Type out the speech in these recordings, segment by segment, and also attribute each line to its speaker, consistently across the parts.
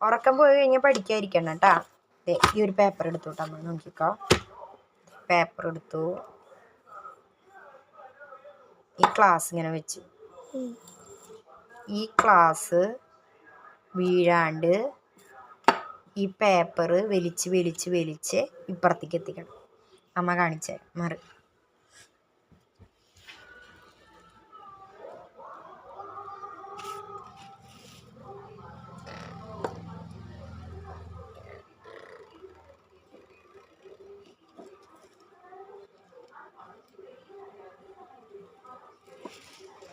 Speaker 1: ഉറക്കം പോയി കഴിഞ്ഞാൽ പഠിക്കാതിരിക്കണം കേട്ടാ. ഈ ഒരു പേപ്പർ എടുത്തു കേട്ടോ നമ്മൾ നോക്കിക്കോ. പേപ്പർ എടുത്തു. ഈ ക്ലാസ് ഇങ്ങനെ വെച്ചു. ഈ ക്ലാസ് വീഴാണ്ട് ഈ പേപ്പർ വലിച്ച് വലിച്ച് വലിച്ച് ഇപ്പുറത്തേക്ക് എത്തിക്കണം. അമ്മ കാണിച്ചേ മറി.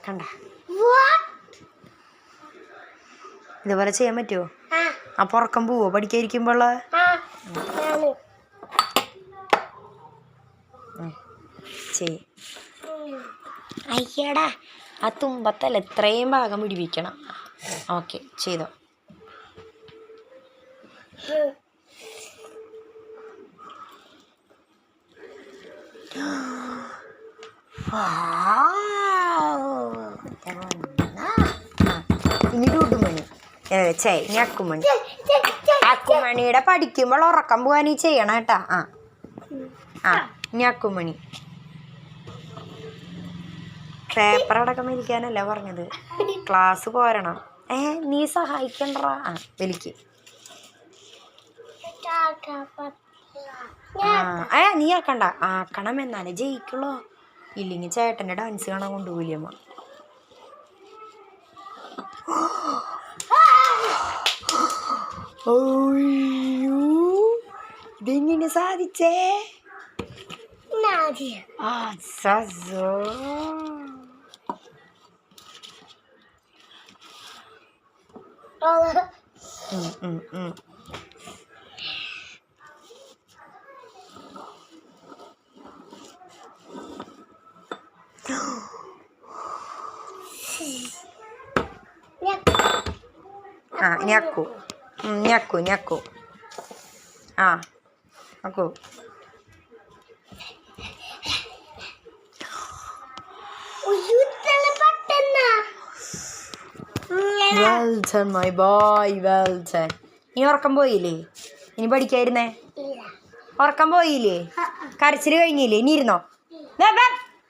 Speaker 1: കണ്ട. ഇതുപോലെ ചെയ്യാൻ പറ്റുമോ അപ്പൊ ഉറക്കം പോവോ? പഠിക്കാതിരിക്കുമ്പോൾ ചെയ് അയ്യടാ. ആ തുമ്പത്തല്ല എത്രയും ഭാഗം പിടിപ്പിക്കണം. ഓക്കെ ചെയ്തോ. ഇനി ഡുഡുമണി ചേ ഇനി അക്കുമണി. അക്കുമണിയുടെ പഠിക്കുമ്പോൾ ഉറക്കം പോകാൻ ഈ ചെയ്യണം കേട്ടാ. ആ. ആ ഇനി അക്കുമണി. പേപ്പർ അടക്കം വലിക്കാനല്ല പറഞ്ഞത്? ക്ലാസ് പോരണം. ഏ നീ സഹായിക്കണ്ടറാ ആ വലിക്ക്. ഏ നീ ആക്കണ്ട. ആക്കണം എന്നാലേ ജയിക്കുള്ളൂ. ഇല്ലെങ്കിൽ ചേട്ടന്റെ ഡാൻസ് കാണാൻ കൊണ്ടുപോയില്ലമ്മ ഓയ്യോ ഇതെങ്ങനെ സാധിച്ചേ ആ സസോ ഉം, ഉം. ആ Akku well done my boy well done ഇനി ഉറക്കം പോയില്ലേ? ഇനി പഠിക്കായിരുന്നേ? ഉറക്കം പോയില്ലേ? കരച്ചിൽ കഴിഞ്ഞില്ലേ? ഇനി ഇരുന്നോ?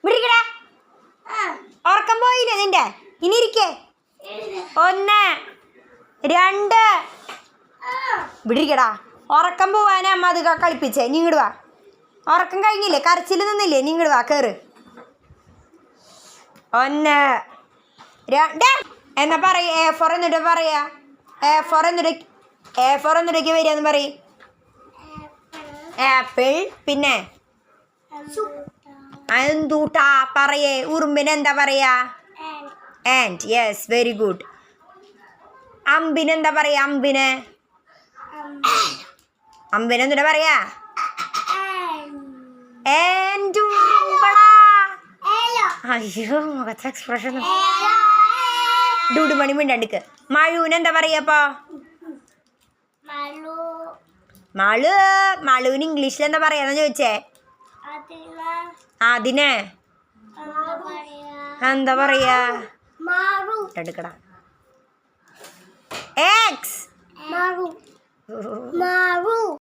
Speaker 1: വിടിക്കടാ. ഉറക്കം പോയില്ലേ നിന്റെ? ഇനി ഇരിക്കേ? ഒന്ന് രണ്ട് ഇവിടെ ഇരിക്കടാ ഉറക്കം പോവാനെ അമ്മ അത് കളിപ്പിച്ചേ. നീ ഇങ്ങോട്ട് വാ. ഉറക്കം കഴിഞ്ഞില്ലേ? കരച്ചിൽ നിന്നില്ലേ? നീ ഇങ്ങോട്ട് വാ കയറ് ഒന്ന്. രണ്ട് എന്നാ പറയ. എ ഫോർ എന്നിട്ട് പറയാ. എ ഫോർ എന്നിട്ട് എ ഫോർ എന്നിട്ടേക്ക് വരികയെന്ന് പറയും. ആപ്പിൾ. പിന്നെ? എന്തൂട്ടാ പറയേ? ഉറുമ്പിന് എന്താ പറയാ? ആൻഡ്. Yes very good. അമ്പിന് എന്താ പറയാ? അമ്പിന്? അമ്പിന് എന്നിട്ട് പറയാ. അയ്യോ മുഖത്തെ എക്സ്പ്രഷൻ ഡുഡുമണി മിണ്ടണ്ടിക്ക്. മഴുവിന് എന്താ പറയാ അപ്പൊ മളു. മളുവിന് ഇംഗ്ലീഷിൽ എന്താ പറയാന്ന് ചോദിച്ചേ? അതിനെ. എന്താ പറയാ? എടുക്കടാ. എക്സ്
Speaker 2: 马路